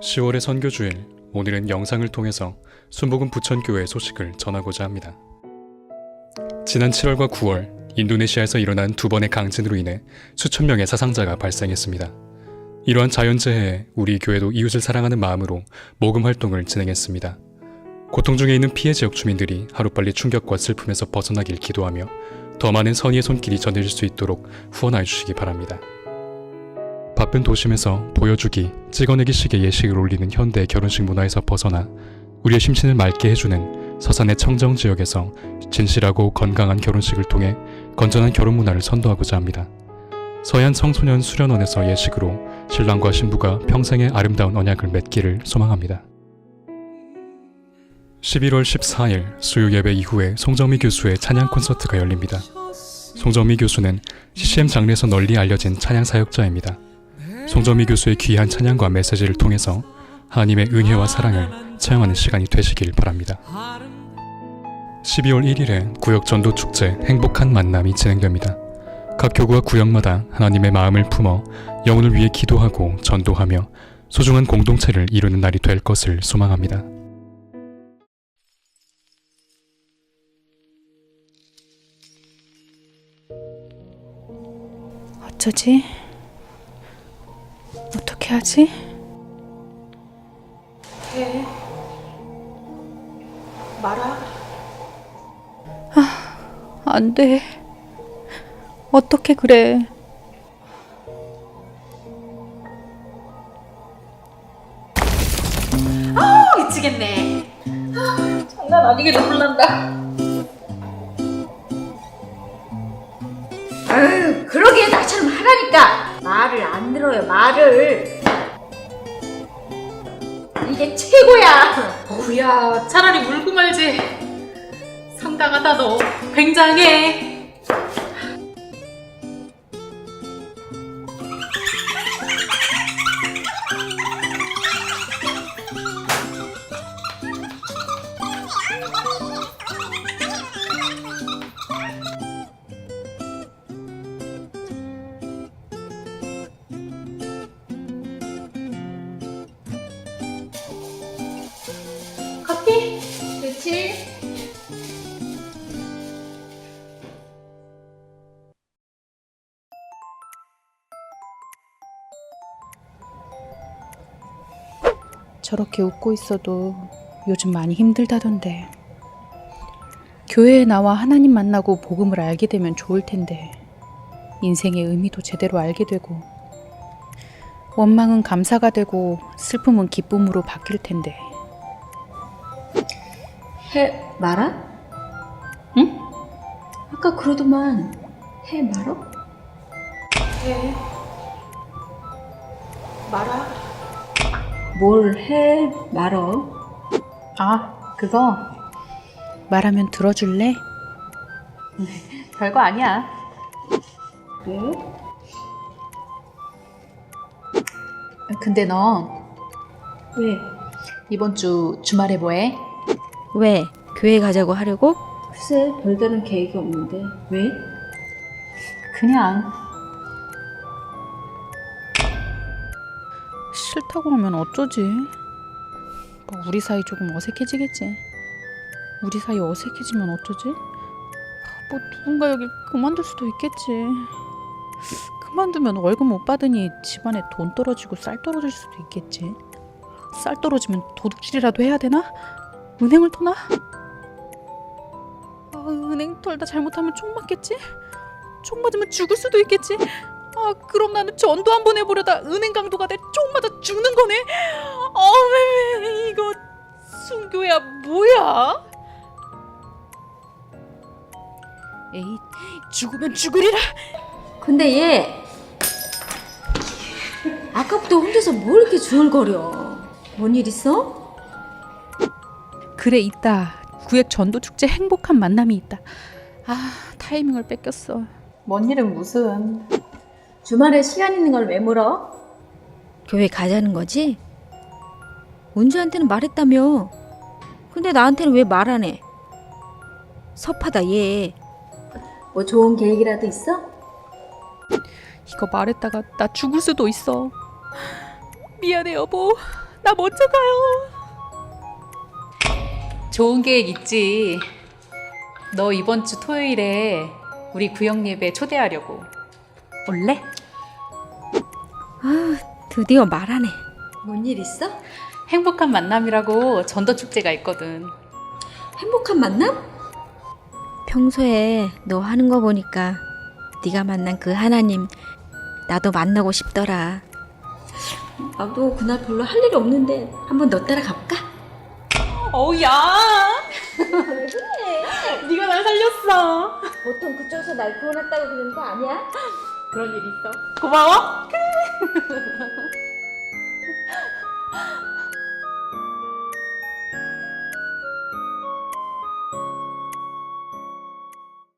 10월의 선교주일, 오늘은 영상을 통해서 순복음 부천교회 소식을 전하고자 합니다. 지난 7월과 9월, 인도네시아에서 일어난 두 번의 강진으로 인해 수천 명의 사상자가 발생했습니다. 이러한 자연재해에 우리 교회도 이웃을 사랑하는 마음으로 모금 활동을 진행했습니다. 고통 중에 있는 피해 지역 주민들이 하루빨리 충격과 슬픔에서 벗어나길 기도하며 더 많은 선의의 손길이 전해질 수 있도록 후원해 주시기 바랍니다. 바쁜 도심에서 보여주기, 찍어내기 식의 예식을 올리는 현대 결혼식 문화에서 벗어나 우리의 심신을 맑게 해주는 서산의 청정 지역에서 진실하고 건강한 결혼식을 통해 건전한 결혼 문화를 선도하고자 합니다. 서해안 청소년 수련원에서 예식으로 신랑과 신부가 평생의 아름다운 언약을 맺기를 소망합니다. 11월 14일 수요 예배 이후에 송정미 교수의 찬양 콘서트가 열립니다. 송정미 교수는 CCM 장르에서 널리 알려진 찬양 사역자입니다. 송정미 교수의 귀한 찬양과 메시지를 통해서 하나님의 은혜와 사랑을 체험하는 시간이 되시길 바랍니다. 12월 1일에 구역 전도 축제 행복한 만남이 진행됩니다. 각 교구와 구역마다 하나님의 마음을 품어 영혼을 위해 기도하고 전도하며 소중한 공동체를 이루는 날이 될 것을 소망합니다. 어쩌지? 어떻게 하지? 해. 말아. 아, 안 돼. 어떻게 그래? 미치겠네. 아, 장난 아니게 눈물 난다. 아유, 그러게 나처럼 하라니까. 말을 안 들어요, 말을. 이게 최고야. 어우야 차라리 울고 말지. 상당하다 너. 굉장해 저렇게 웃고 있어도 요즘 많이 힘들다던데. 교회에 나와 하나님 만나고 복음을 알게 되면 좋을 텐데. 인생의 의미도 제대로 알게 되고. 원망은 감사가 되고 슬픔은 기쁨으로 바뀔 텐데. 해 말아? 응? 아까 그러더만 해 말어? 해 말아. 뭘 해 말어? 아, 그거 말하면 들어줄래? 별거 아니야. 그래? 근데 너 왜? 이번 주 주말에 뭐해? 왜? 교회 가자고 하려고? 글쎄 별다른 계획이 없는데 왜? 그냥 싫다고 하면 어쩌지? 뭐 우리 사이 조금 어색해지겠지. 우리 사이 어색해지면 어쩌지? 뭐 누군가 여기 그만둘 수도 있겠지. 그만두면 월급 못 받으니 집안에 돈 떨어지고 쌀 떨어질 수도 있겠지. 쌀 떨어지면 도둑질이라도 해야 되나? 은행을 터나? 아, 은행 털다 잘못하면 총 맞겠지? 총 맞으면 죽을 수도 있겠지. 아, 그럼 나는 전도 한 번 해보려다 은행 강도가 돼 죽으면 죽으리라. 근데 얘 아까부터 혼자서 뭘 이렇게 중얼거려? 뭔 일 있어? 그래 있다. 구획 전도 축제 행복한 만남이 있다. 아, 타이밍을 뺏겼어. 뭔 일은 무슨? 주말에 시간 있는 걸 왜 물어? 교회 가자는 거지? 은주한테는 말했다며. 근데 나한테는 왜 말 안 해? 섭하다 얘. 뭐 좋은 계획이라도 있어? 이거 말했다가 나 죽을 수도 있어. 미안해 여보. 나 먼저 가요. 좋은 계획 있지. 너 이번 주 토요일에 우리 구역 예배 초대하려고. 올래? 드디어 말하네. 뭔 일 있어? 행복한 만남이라고 전도 축제가 있거든. 행복한 만남? 평소에 너 하는 거 보니까 네가 만난 그 하나님 나도 만나고 싶더라. 나도 그날 별로 할 일이 없는데 한번 너 따라 가볼까? 어우 야. 네가 날 살렸어. 보통 그쪽에서 날 구원했다고 그러는 거 아니야? 그런 일 있어. 고마워.